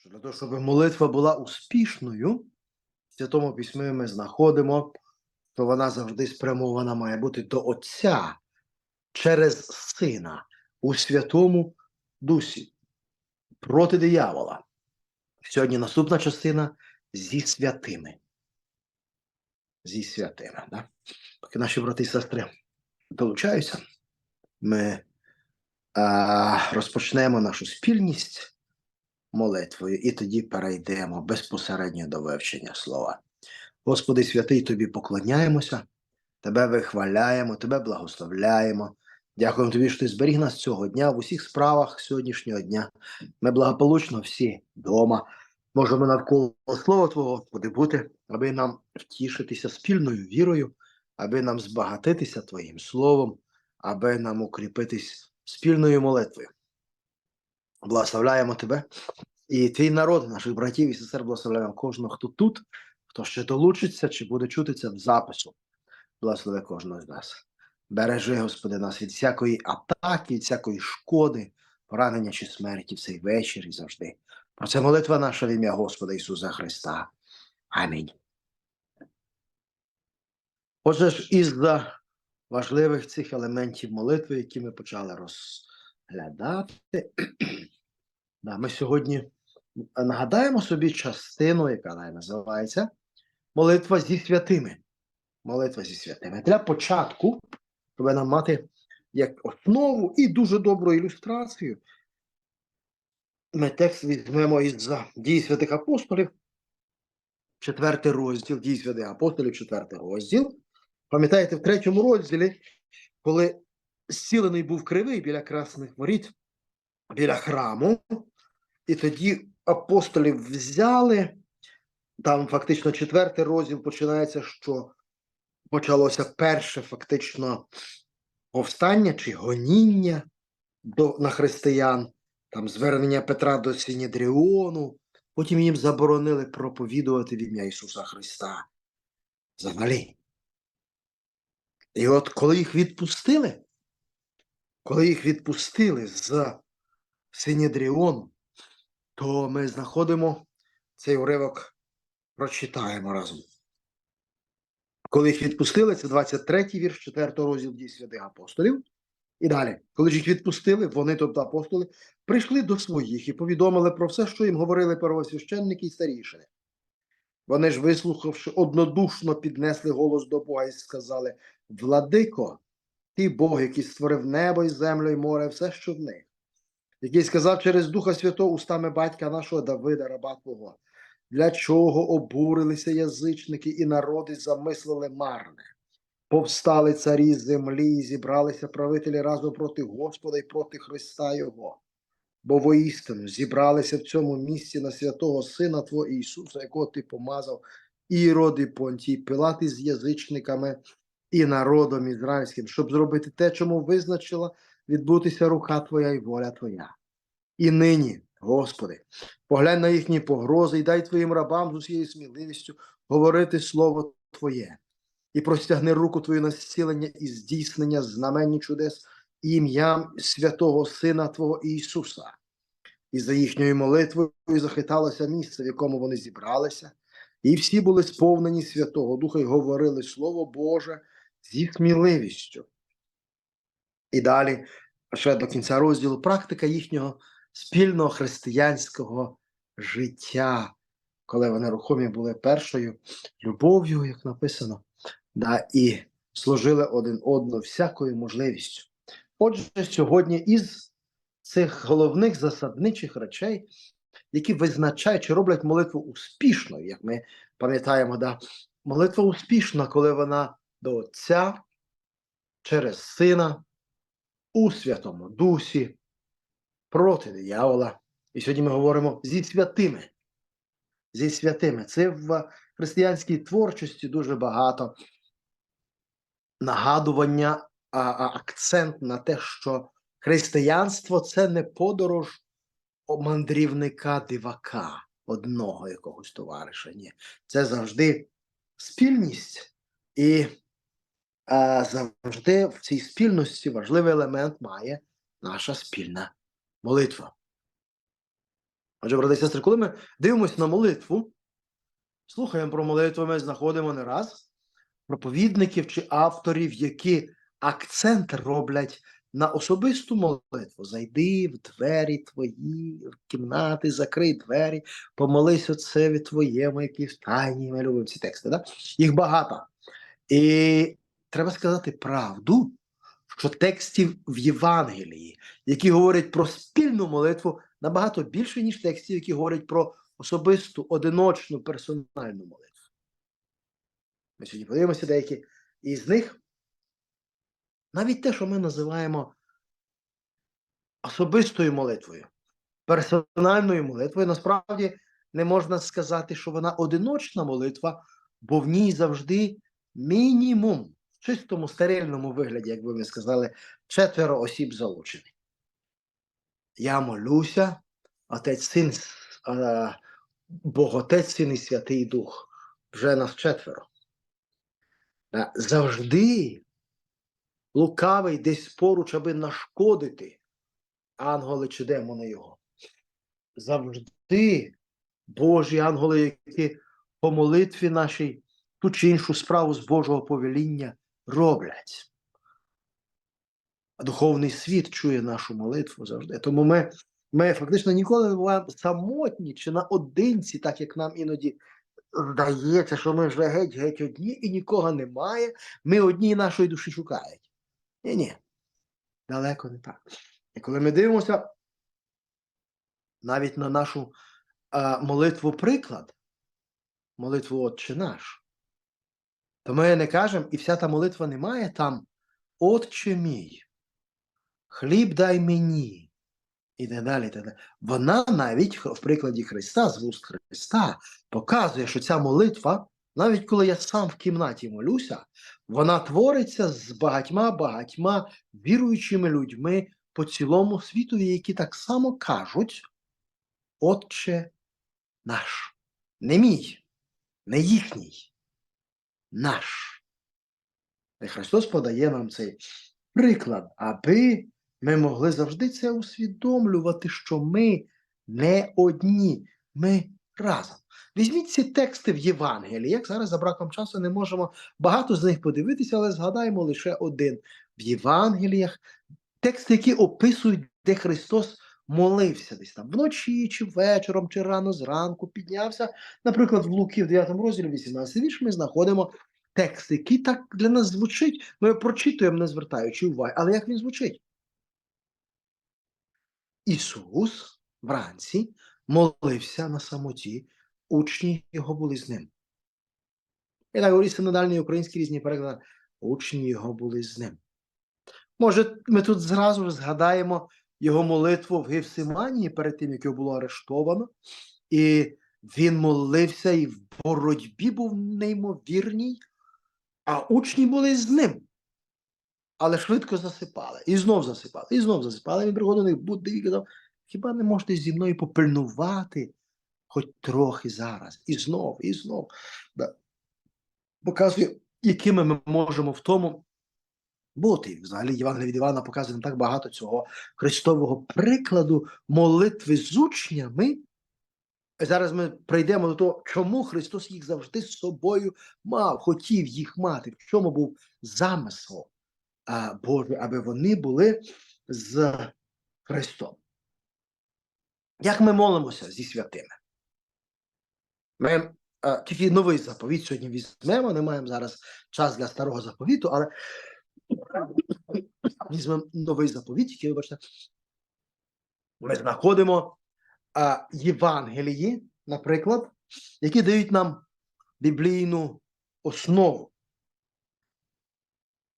що для того, щоб молитва була успішною, в Святому Письмі ми знаходимо, що вона завжди спрямована має бути до Отця через Сина у Святому Дусі проти диявола. Сьогодні наступна частина зі святими. Зі святими. Да? Поки наші брати і сестри долучаються, ми а, розпочнемо нашу спільність молитвою і тоді перейдемо безпосередньо до вивчення слова. Господи святий, Тобі поклоняємося, Тебе вихваляємо, Тебе благословляємо. Дякуємо Тобі, що ти зберіг нас цього дня в усіх справах сьогоднішнього дня. Ми благополучно всі вдома. Можемо навколо слова Твого, Господи, бути, аби нам втішитися спільною вірою, аби нам збагатитися Твоїм словом, аби нам укріпитись спільною молитвою. Благословляємо Тебе і твій народ, наших братів і сестер, благословляємо кожного, хто тут, хто ще долучиться чи буде чутися в запису. Благослови кожного з нас. Бережи, Господи, нас від всякої атаки, від всякої шкоди, поранення чи смерті в цей вечір і завжди. Про це молитва наша в ім'я Господа Ісуса Христа. Амінь. Отже ж, із-за важливих цих елементів молитви, які ми почали розглядати, да, ми сьогодні нагадаємо собі частину, яка називається Молитва зі святими. Молитва зі святими. Для початку, нам мати як основу і дуже добру ілюстрацію, ми текст візьмемо із дій святих апостолів, четвертий розділ, дій святих апостолів, четвертий розділ. Пам'ятаєте, в третьому розділі, коли зцілений був кривий біля красних воріт, біля храму, і тоді апостолів взяли. Там фактично четвертий розділ починається, що почалося перше фактично повстання чи гоніння до, на християн, там звернення Петра до Сінєдріону, потім їм заборонили проповідувати в ім'я Ісуса Христа. Взагалі. І от коли їх відпустили, коли їх відпустили з Синєдріону, то ми знаходимо цей уривок, прочитаємо разом. Коли їх відпустили, це 23-й вірш 4 розділ дій святих апостолів. І далі, коли ж їх відпустили, вони, тобто апостоли, прийшли до своїх і повідомили про все, що їм говорили первосвященники і старішини. Вони ж, вислухавши, однодушно піднесли голос до Бога і сказали: Владико, ти Бог, який створив небо і землю, і море, все, що в них який сказав через Духа Святого устами батька нашого Давида, раба Твого, для чого обурилися язичники і народи замислили марне. Повстали царі землі і зібралися правителі разом проти Господа і проти Христа Його. Бо воістину зібралися в цьому місці на святого Сина Твого Ісуса, якого Ти помазав, Ірод і Понтій, Пилат із язичниками і народом ізраїльським, щоб зробити те, чому визначила відбутися рука Твоя і воля Твоя. І нині, Господи, поглянь на їхні погрози і дай Твоїм рабам з усією сміливістю говорити Слово Твоє, і простягни руку Твою на зцілення і здійснення знамені чудес ім'ям святого Сина Твого Ісуса. І за їхньою молитвою захиталося місце, в якому вони зібралися, і всі були сповнені Святого Духа і говорили Слово Боже зі сміливістю. І далі, ще до кінця розділу, практика їхнього спільного християнського життя, коли вони рухомі були першою любов'ю, як написано, да, і служили один одному всякою можливістю. Отже, сьогодні із цих головних засадничих речей, які визначають чи роблять молитву успішною, як ми пам'ятаємо, да, молитва успішна, коли вона до Отця через Сина у Святому Дусі проти диявола. І сьогодні ми говоримо зі святими. Зі святими. Це в християнській творчості дуже багато нагадування, а, а, акцент на те, що християнство це не подорож мандрівника дивака, одного якогось товариша. Ні. Це завжди спільність. І завжди в цій спільності важливий елемент має наша спільна молитва. Отже, брати і сестри, коли ми дивимося на молитву, слухаємо про молитву, ми знаходимо не раз проповідників чи авторів, які акцент роблять на особисту молитву. Зайди в двері твої, в кімнати, закрий двері, помолись отцеві твоєму, який в тайні. Ми любимо ці тексти. Да? Їх багато. І треба сказати правду, що текстів в Євангелії, які говорять про спільну молитву, набагато більше, ніж текстів, які говорять про особисту, одиночну, персональну молитву. Ми сьогодні подивимося деякі із них. Навіть те, що ми називаємо особистою молитвою, персональною молитвою, насправді не можна сказати, що вона одиночна молитва, бо в ній завжди мінімум чистому стерильному вигляді, як би ми сказали, четверо осіб залучені. Я молюся, Отець Син, е, Бог Отець, Син і Святий Дух. Вже нас четверо. Е, Завжди лукавий десь поруч, аби нашкодити ангели чи демони його. Завжди Божі ангели, які по молитві нашій ту чи іншу справу з Божого повеління роблять. А духовний світ чує нашу молитву завжди. Тому ми, ми фактично ніколи не буваємо самотні чи наодинці, так як нам іноді здається, що ми вже геть-геть одні і нікого немає. Ми одні нашої душі шукають. Ні, ні. Далеко не так. І коли ми дивимося навіть на нашу а, молитву приклад, молитву Отче наш, то ми не кажемо, і вся та молитва не має там Отче мій, хліб дай мені. І так далі, і так далі. Вона навіть в прикладі Христа, з вуст Христа, показує, що ця молитва, навіть коли я сам в кімнаті молюся, вона твориться з багатьма багатьма віруючими людьми по цілому світу, які так само кажуть: Отче наш, не мій, не їхній, наш. І Христос подає нам цей приклад, аби ми могли завжди це усвідомлювати, що ми не одні, ми разом. Візьміть ці тексти в Євангелії. Як зараз за браком часу не можемо багато з них подивитися, але згадаємо лише один. В Євангеліях тексти, які описують, де Христос молився десь там вночі, чи вечором, чи рано зранку піднявся. Наприклад, в Луки в 9 розділі 18 вірш ми знаходимо текст, який так для нас звучить. Ми прочитуємо, не звертаючи уваги. Але як він звучить? Ісус вранці молився на самоті, учні його були з ним. І так говорить синодальні українські різні переклади. Учні його були з ним. Може, ми тут зразу згадаємо його молитву в Гевсиманії перед тим, як його було арештовано, і він молився і в боротьбі був неймовірній, а учні були з ним. Але швидко засипали. І знов засипали, і знов засипали. Він приходив до них буде і казав, хіба не можете зі мною попильнувати хоч трохи зараз? І знов, і знов. Да. Показує, якими ми можемо в тому бути. Взагалі, Євангелія від Івана показує нам так багато цього Христового прикладу молитви з учнями. Зараз ми прийдемо до того, чому Христос їх завжди з собою мав, хотів їх мати, в чому був замисел а, Божий, аби вони були з Христом. Як ми молимося зі святими? Ми а, тільки новий заповіт сьогодні візьмемо, не маємо зараз час для старого заповіту, але візьмемо новий заповіт, який, вибачте, ми знаходимо а, Євангелії, наприклад, які дають нам біблійну основу.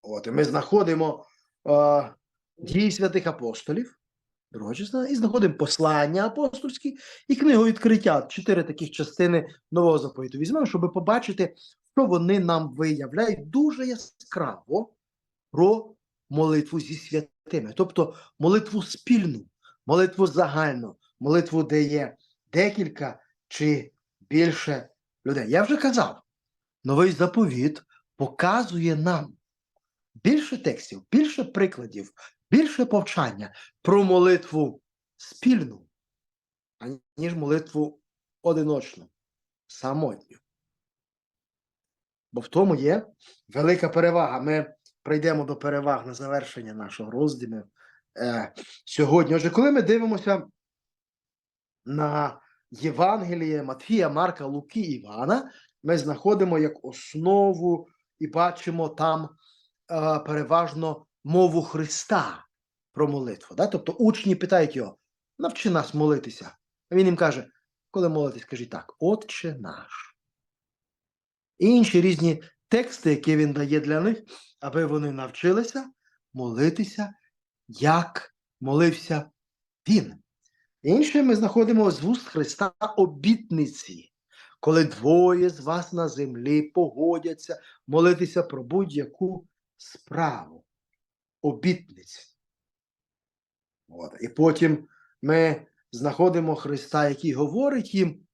От, і ми знаходимо а, дії святих апостолів, друга частина, і знаходимо послання апостольські і книгу відкриття. Чотири таких частини нового заповіту візьмемо, щоб побачити, що вони нам виявляють дуже яскраво про молитву зі святими, тобто молитву спільну, молитву загальну, молитву, де є декілька чи більше людей. Я вже казав, новий заповіт показує нам більше текстів, більше прикладів, більше повчання про молитву спільну. аніж молитву одиночну, самотню. Бо в тому є велика перевага. Ми прийдемо до переваг на завершення нашого розділу е, сьогодні. Отже, коли ми дивимося на Євангеліє Матфія, Марка, Луки, Івана, ми знаходимо як основу і бачимо там е, переважно мову Христа про молитву. Да? Тобто учні питають його, навчи нас молитися. А він їм каже, коли молитесь, кажіть так, Отче наш. І інші різні тексти, які він дає для них, аби вони навчилися молитися, як молився він. Інше ми знаходимо з вуст Христа обітниці, коли двоє з вас на землі погодяться молитися про будь-яку справу. Обітниці. От. І потім ми знаходимо Христа, який говорить їм,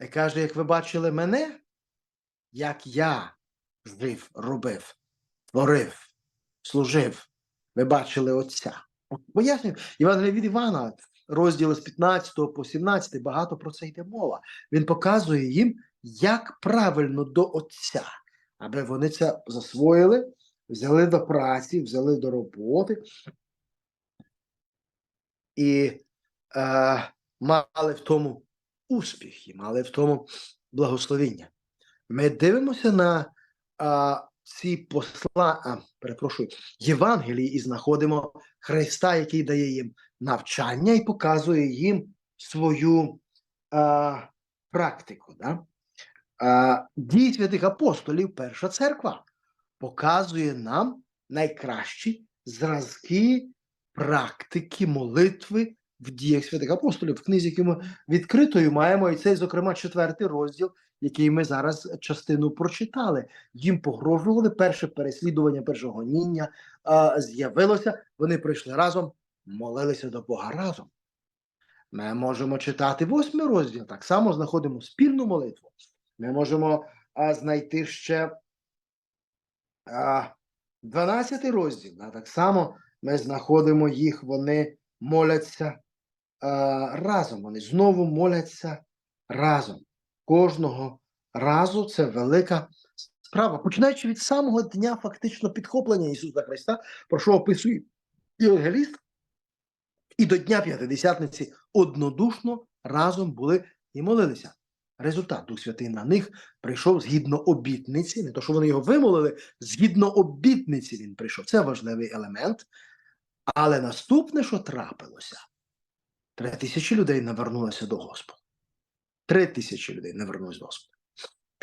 і каже, як ви бачили мене, як я жив, робив, творив, служив, ви бачили Отця. От Пояснюю, Євангелія від Івана, розділи з 15 по 17, багато про це йде мова. Він показує їм, як правильно до Отця, аби вони це засвоїли, взяли до праці, взяли до роботи і е, мали в тому успіх, і мали в тому благословіння. Ми дивимося на а, ці посла, а, перепрошую, Євангелії і знаходимо Христа, який дає їм навчання і показує їм свою а, практику. Да? А, Дії святих апостолів, перша церква, показує нам найкращі зразки практики молитви в діях святих апостолів. В книзі, яку ми відкритою маємо, і цей, зокрема, четвертий розділ, який ми зараз частину прочитали. Їм погрожували перше переслідування, перше гоніння з'явилося. Вони прийшли разом, молилися до Бога разом. Ми можемо читати восьмий розділ, так само знаходимо спільну молитву. Ми можемо а, знайти ще 12 розділ. А, так само ми знаходимо їх, вони моляться разом. Вони знову моляться разом. Кожного разу це велика справа. Починаючи від самого дня фактично підхоплення Ісуса Христа, про що описує Євангеліст, і до Дня П'ятидесятниці однодушно разом були і молилися. Результат Дух Святий на них прийшов згідно обітниці, не то, що вони його вимолили, згідно обітниці він прийшов. Це важливий елемент. Але наступне, що трапилося, три тисячі людей навернулися до Господа. Три тисячі людей не вернулись до Господа.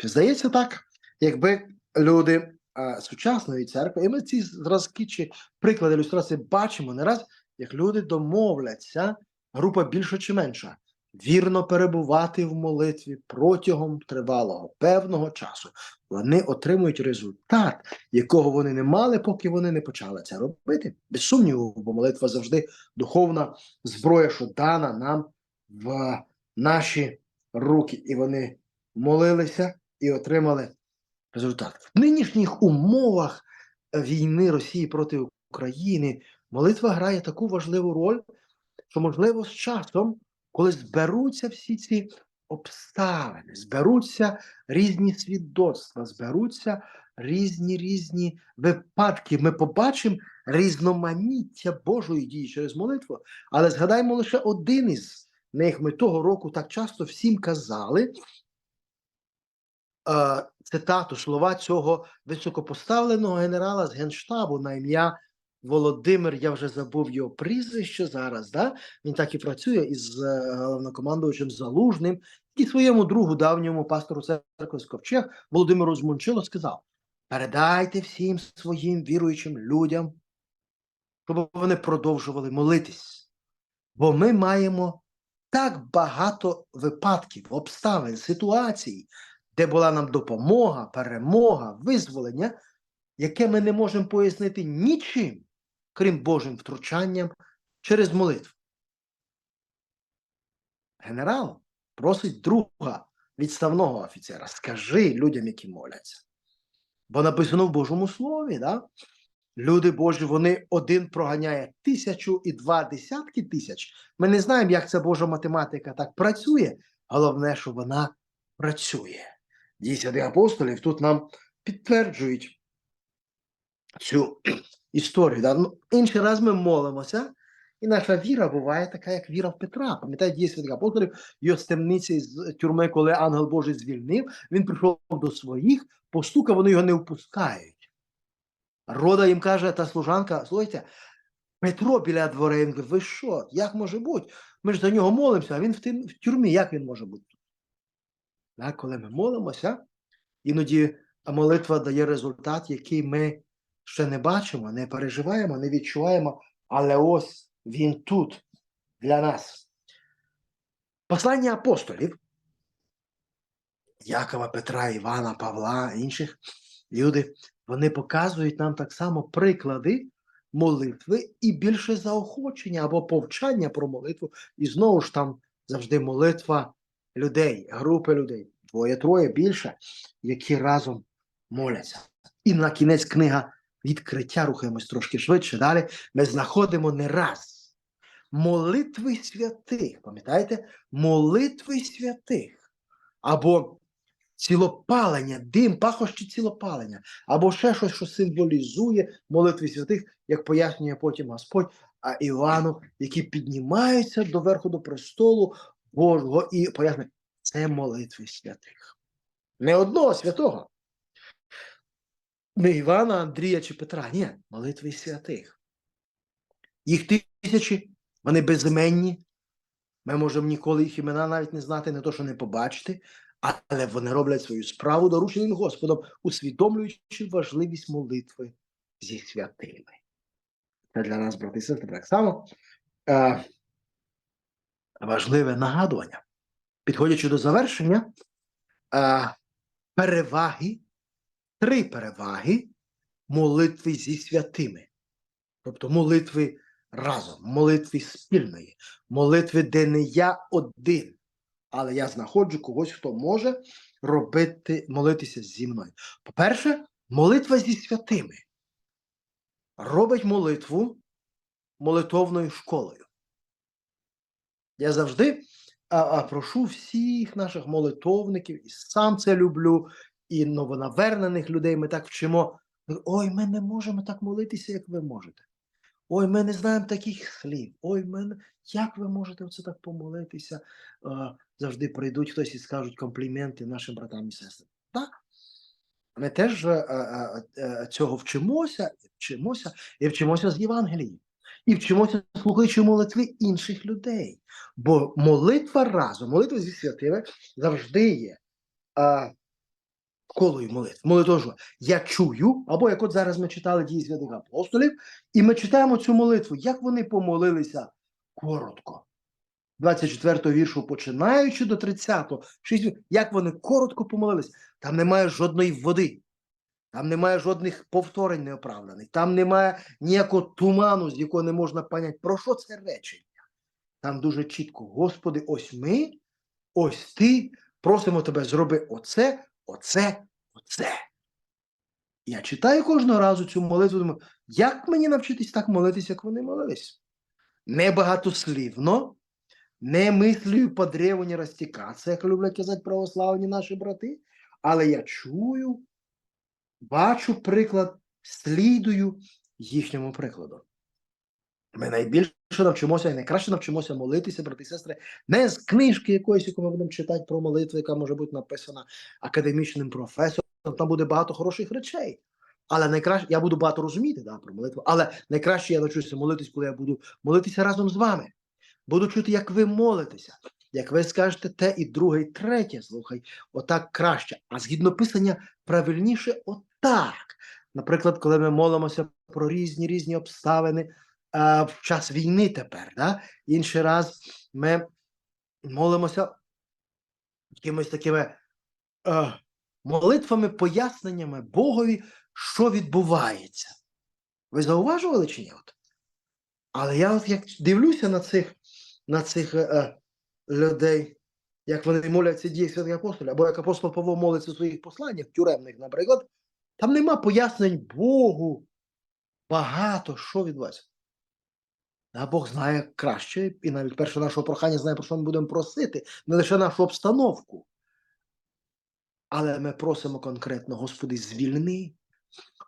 Здається так, якби люди а, сучасної церкви, і ми ці зразки чи приклади ілюстрації бачимо не раз, як люди домовляться, група більша чи менша, вірно перебувати в молитві протягом тривалого певного часу. Вони отримують результат, якого вони не мали, поки вони не почали це робити. Без сумніву, бо молитва завжди духовна зброя, що дана нам в наші руки, і вони молилися і отримали результат. В нинішніх умовах війни Росії проти України молитва грає таку важливу роль, що, можливо, з часом, коли зберуться всі ці обставини, зберуться різні свідоцтва, зберуться різні різні випадки, ми побачимо різноманіття Божої дії через молитву, але згадаймо лише один із них. Ми того року так часто всім казали е, цитату слова цього високопоставленого генерала з Генштабу на ім'я Володимир, я вже забув його прізвище зараз. Да? Він так і працює із е, головнокомандувачем Залужним, і своєму другу давньому пастору церкви з Ковчег Володимиру Змунчило сказав: передайте всім своїм віруючим людям, щоб вони продовжували молитись. Бо ми маємо так багато випадків, обставин, ситуацій, де була нам допомога, перемога, визволення, яке ми не можемо пояснити нічим, крім Божим втручанням через молитву. Генерал просить друга відставного офіцера, скажи людям, які моляться. Бо написано в Божому Слові, да? люди Божі, вони один проганяє тисячу і два десятки тисяч. Ми не знаємо, як ця Божа математика так працює. Головне, що вона працює. Святих апостолів тут нам підтверджують цю історію. Да? Ну, інший раз ми молимося, і наша віра буває така, як віра в Петра. Пам'ятаєте, дії святих апостолів, його з темниці з тюрми, коли ангел Божий звільнив, він прийшов до своїх, постукав, вони його не впускають. Рода їм каже, та служанка, слухайте, Петро біля каже, ви що, як може бути? Ми ж за нього молимося, а він в, тим, в тюрмі, як він може бути? Так, коли ми молимося, іноді молитва дає результат, який ми ще не бачимо, не переживаємо, не відчуваємо, але ось він тут для нас. Послання апостолів Якова, Петра, Івана, Павла, інших люди, вони показують нам так само приклади молитви і більше заохочення або повчання про молитву. І знову ж там завжди молитва людей, групи людей, двоє-троє більше, які разом моляться. І на кінець книга відкриття, рухаємось трошки швидше. Далі ми знаходимо не раз молитви святих. Пам'ятаєте? Молитви святих. Або цілопалення, дим, пахощі цілопалення, або ще щось, що символізує молитви святих, як пояснює потім Господь а Івану, які піднімаються до верху до престолу Божого і пояснює, це молитви святих. Не одного святого. Не Івана, Андрія чи Петра, ні, молитви святих. Їх тисячі, вони безіменні. Ми можемо ніколи їх імена навіть не знати, не то, що не побачити, але вони роблять свою справу дорученим Господом, усвідомлюючи важливість молитви зі святими. Це для нас, брати і сестри, так само е, важливе нагадування. Підходячи до завершення, е, переваги, три переваги молитви зі святими. Тобто молитви разом, молитви спільної, молитви, де не я один, але я знаходжу когось, хто може робити, молитися зі мною. По-перше, молитва зі святими робить молитву молитовною школою. Я завжди а, а, прошу всіх наших молитовників, і сам це люблю, і новонавернених людей ми так вчимо. Ой, ми не можемо так молитися, як ви можете. Ой, ми не знаємо таких слів. Ой, ми... як ви можете оце так помолитися? Завжди прийдуть хтось і скажуть компліменти нашим братам і сестрам. Так. Ми теж е, е, е, цього вчимося, вчимося, і вчимося з Євангелії. І вчимося слухаючи молитви інших людей. Бо молитва разом, молитва зі святими завжди є колою молитв. Молитва ж, я чую, або як от зараз ми читали дії святих апостолів, і ми читаємо цю молитву, як вони помолилися коротко. 24 віршу, починаючи до 30-го, шість- як вони коротко помолились, там немає жодної води, там немає жодних повторень неоправданих, там немає ніякого туману, з якого не можна поняти, про що це речення. Там дуже чітко, Господи, ось ми, ось ти, просимо тебе, зроби оце, оце, оце. Я читаю кожного разу цю молитву, думаю, як мені навчитись так молитися, як вони молились? Не багатослівно, не мислею по древу розтікатися, як люблять казати православні наші брати, але я чую, бачу приклад, слідую їхньому прикладу. Ми найбільше навчимося і найкраще навчимося молитися, брати і сестри, не з книжки якоїсь, яку ми будемо читати про молитву, яка може бути написана академічним професором. Там буде багато хороших речей. Але найкраще я буду багато розуміти да, про молитву, але найкраще я навчуся молитись, коли я буду молитися разом з вами. Буду чути, як ви молитеся, як ви скажете те і друге, і третє, слухай, отак краще. А згідно писання, правильніше отак. Наприклад, коли ми молимося про різні різні обставини в час війни тепер, да? інший раз ми молимося якимись такими е, молитвами, поясненнями Богові, що відбувається. Ви зауважували чи ні? От? Але я от як дивлюся на цих, на цих е, е, людей, як вони моляться дії святих апостолів, або як апостол Павло молиться у своїх посланнях, тюремних, наприклад, там нема пояснень Богу, багато що відбувається. А Бог знає краще, і навіть перше нашого прохання знає, про що ми будемо просити, не лише нашу обстановку. Але ми просимо конкретно, Господи, звільни,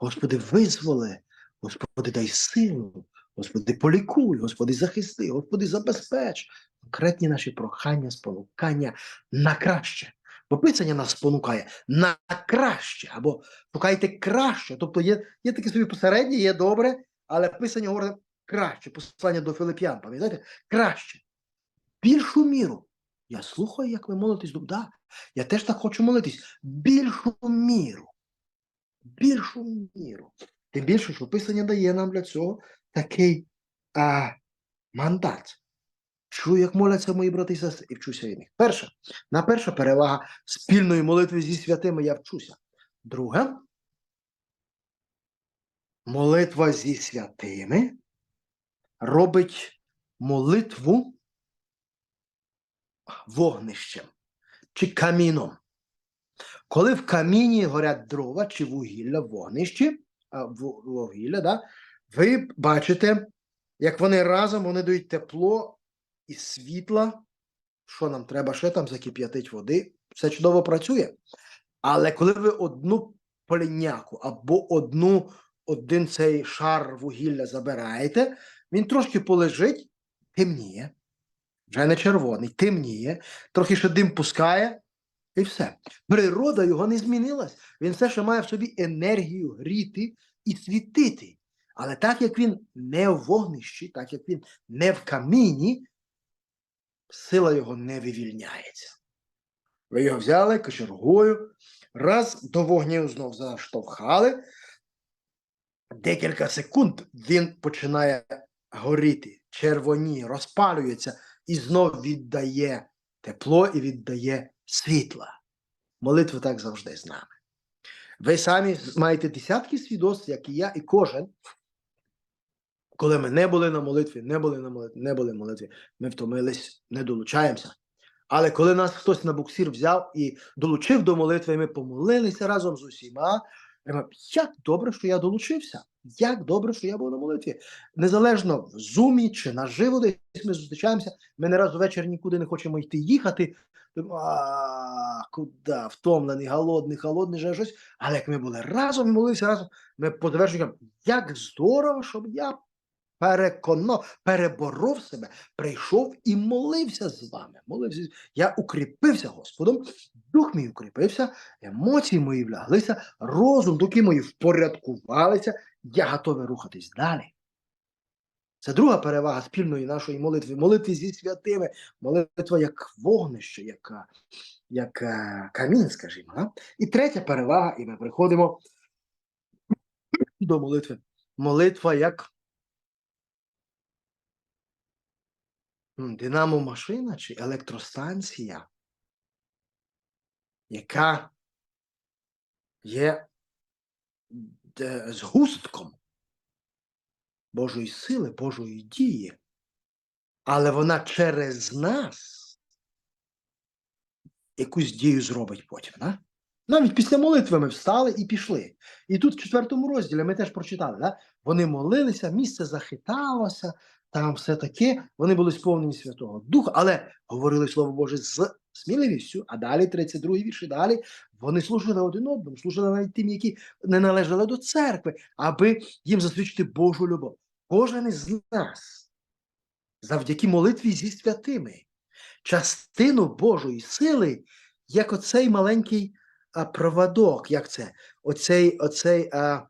Господи, визволи, Господи, дай силу, Господи, полікуй, Господи, захисти, Господи, забезпеч. Конкретні наші прохання, спонукання на краще. Бо Писання нас спонукає на краще, або шукайте краще. Тобто є, є таке собі посереднє, є добре, але Писання говорить краще. Послання до Филип'ян, пам'ятаєте? Краще. Більшу міру. Я слухаю, як ви молитесь. Да, я теж так хочу молитись. Більшу міру. Більшу міру. Тим більше, що Писання дає нам для цього такий а, мандат. Чую, як моляться мої брати і сестри, і вчуся від них. Перше, на перша перевага спільної молитви зі святими я вчуся. Друге, молитва зі святими робить молитву вогнищем чи каміном. Коли в каміні горять дрова чи вугілля в вогнищі, вугілля, да, ви бачите, як вони разом вони дають тепло і світла. Що нам треба ще там закип'ятить води? Все чудово працює. Але коли ви одну поліняку або одну, один цей шар вугілля забираєте, він трошки полежить, темніє, вже не червоний, темніє, трохи ще дим пускає, і все. Природа його не змінилась. Він все ще має в собі енергію гріти і світити. Але так як він не в вогнищі, так як він не в каміні, сила його не вивільняється. Ви його взяли кочергою, раз до вогню знов заштовхали, декілька секунд він починає горіти, червоніє, розпалюється і знов віддає тепло і віддає світла. Молитва так завжди з нами. Ви самі маєте десятки свідоцтв, як і я, і кожен. Коли ми не були на молитві, не були на молитві, не були на молитві, ми втомились, не долучаємося. Але коли нас хтось на буксир взяв і долучив до молитви, ми помолилися разом з усіма. і Як добре, що я долучився! Як добре, що я був на молитві. Незалежно в зумі чи наживо десь ми зустрічаємося, ми не раз увечері нікуди не хочемо йти їхати. А, куди? Втомлений, голодний, холодний, вже щось. Але як ми були разом і молилися разом, ми по завершенню як здорово, щоб я переконав, переборов себе, прийшов і молився з вами. Молився. Я укріпився Господом, дух мій укріпився, емоції мої вляглися, розум, думки мої впорядкувалися, я готовий рухатись далі. Це друга перевага спільної нашої молитви. Молитви зі святими, молитва як вогнище, як, е, як е, камін, скажімо. Да? І третя перевага, і ми приходимо до молитви. Молитва як динамо-машина чи електростанція, яка є е, згустком Божої сили, Божої дії, але вона через нас якусь дію зробить потім. Да? Навіть після молитви ми встали і пішли. І тут в четвертому розділі ми теж прочитали, да? вони молилися, місце захиталося, там все таке, вони були сповнені Святого Духа, але говорили Слово Боже з сміливістю, а далі 32 вірш, і далі вони служили один одному, служили навіть тим, які не належали до церкви, аби їм засвідчити Божу любов. Кожен із нас, завдяки молитві зі святими, частину Божої сили, як оцей маленький а, проводок, як це? Оцей, оцей, а,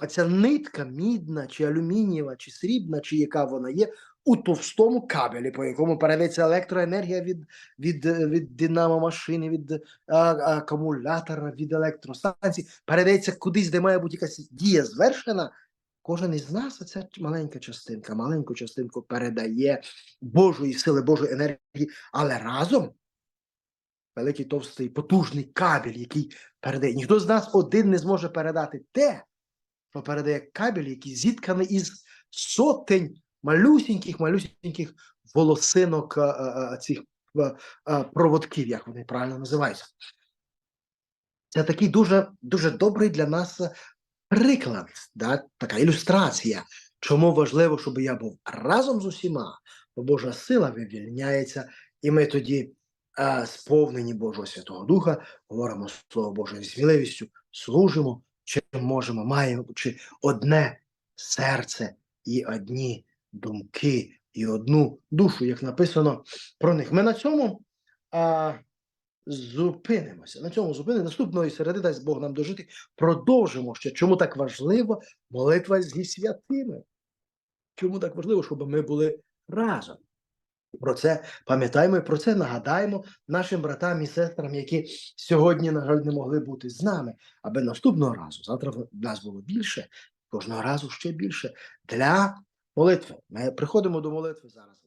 оця нитка мідна, чи алюмінієва, чи срібна, чи яка вона є, у товстому кабелі, по якому передається електроенергія від, від, е, від динамо-машини, від а, акумулятора, від електростанції, передається кудись, де має бути якась дія звершена. Кожен із нас, оця маленька частинка, маленьку частинку передає Божої сили, Божої енергії, але разом великий товстий потужний кабель, який передає. Ніхто з нас один не зможе передати те, що передає кабель, який зітканий із сотень малюсіньких, малюсіньких волосинок а, а, а, цих а, проводків, як вони правильно називаються. Це такий дуже, дуже добрий для нас приклад, да, така ілюстрація, чому важливо, щоб я був разом з усіма, бо Божа сила вивільняється, і ми тоді, е, сповнені Божого Святого Духа, говоримо Слово Боже сміливістю, служимо, чим можемо, маємо чи одне серце і одні думки, і одну душу, як написано про них. Ми на цьому а, зупинимося. На цьому зупинимося. Наступної середи, дасть Бог нам дожити. Продовжимо ще. Чому так важливо молитва зі святими? Чому так важливо, щоб ми були разом? Про це пам'ятаємо і про це нагадаємо нашим братам і сестрам, які сьогодні, на жаль, не могли бути з нами, аби наступного разу, завтра в нас було більше, кожного разу ще більше для молитви. Ми приходимо до молитви зараз.